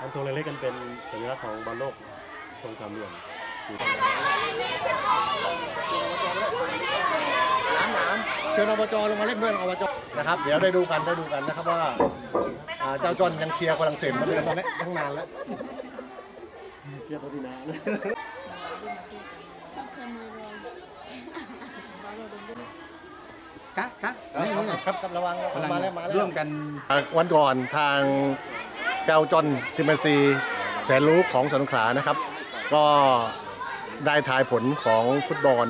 อันธงเล็กๆกันเป็นสัญลักษณ์ของบอลโลกธงสามเหลี่ยมสีดำเชิญอบจลงมาเล่นด้วยอบจนะครับ เดี๋ยวได้ดูกันได้ดูกันนะครับว่าเจ้าจอนยังเชียร์ฝรั่งเศสมาเดิมตอนนี้ตั้งนานแล้วเทียบตัวที่นากะกะนี่ครับครับระวังกำลังมาแล้วมาแล้วร่วมกันวันก่อนทาง เจ้าจอนซิมเบซีแสนรู้ของสงขลานะครับ ก็ได้ทายผลของฟุตบอล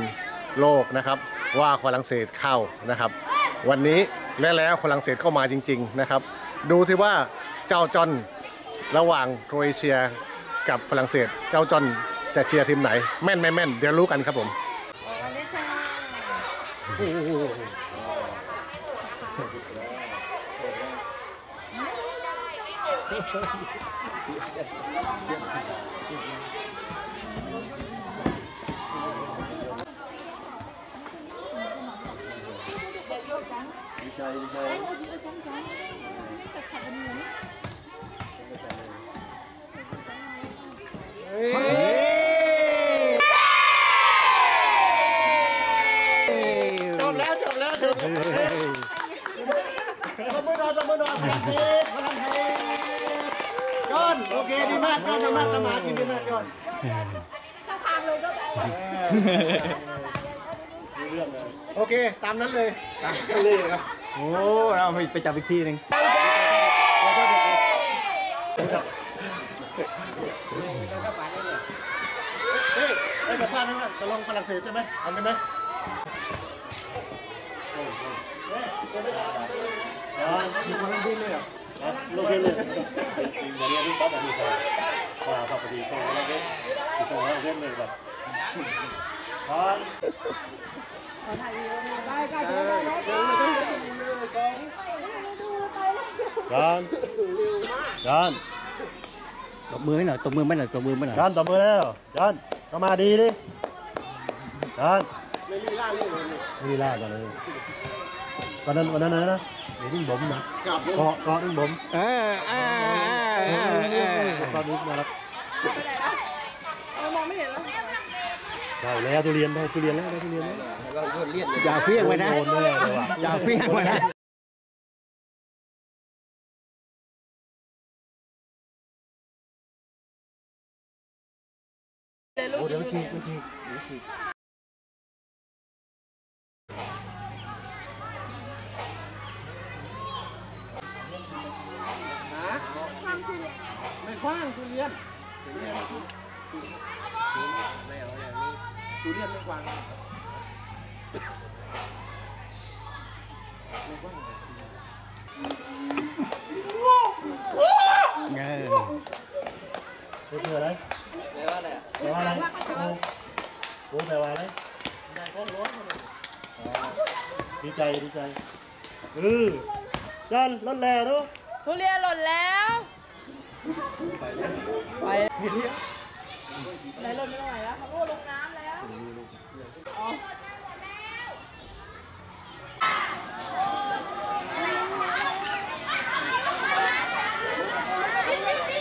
โลกนะครับ ว่าฝรั่งเศสเข้านะครับ วันนี้และแล้วฝรั่งเศสเข้ามาจริง ๆนะครับ ดูสิว่าเจ้าจอนระหว่างโครเอเชียกับฝรั่งเศส เจ้าจอนจะเชียร์ทีมไหน แม่นไม่แม่นเดี๋ยวรู้กันครับผม ดีใจดีใจจบแล้วจบแล้วจบแล้วตบมือหน่อยตบมือหน่อยพลังเทพพลังเทพ จอนโอเคดีมากจอนดีมากสมาธิดีมากจอนถ้าทางเลยก็ไปโอเค ตามนั้นเลยโอ้เราไปไปจับอีกทีหนึ่งเฮ้ยได้สัมภาษณ์ไหมว่าจะลงฝรั่งเศสใช่ไหมทำได้ไหมอยู่คนละที่เลยอะโลเคเลยอย่างนี้ลูกป๊อปแบบนี้ใช่ว่าปกติตรงนั้นเล่นตรงนั้นเล่นเลยแบบพอน จานจานตบมือให้หน่อยตบมือไม่หน่อยตบมือไม่หน่อยจานตบมือแล้วจานเข้ วันนั้นวันนั้นนะนะเดี๋ยวดิ้งบ่มนะเกาะเกาะดิ้งบ่มเออเออเออเออตอนนี้มาแล้วเออมองไม่เห็นแล้วได้แล้วทุเรียนได้ทุเรียนแล้วได้ทุเรียนแล้วอย่าเพี้ยงไว้นะโดนแน่เลยว่ะอย่าเพี้ยงไว้นะโอ้เดี๋ยวฉีก มันฉีกเดี๋ยวฉีกไม่คว้างทุเรียนทุเรียนไม่กว้างเออเพื่ออะไรแปลว่าอะไรแปลว่าอะไรโอ้โหแปลว่าอะไรดีใจดีใจเออจานรถแล้วเนาะทุเรียนหล่นแล้ว ไปไหนห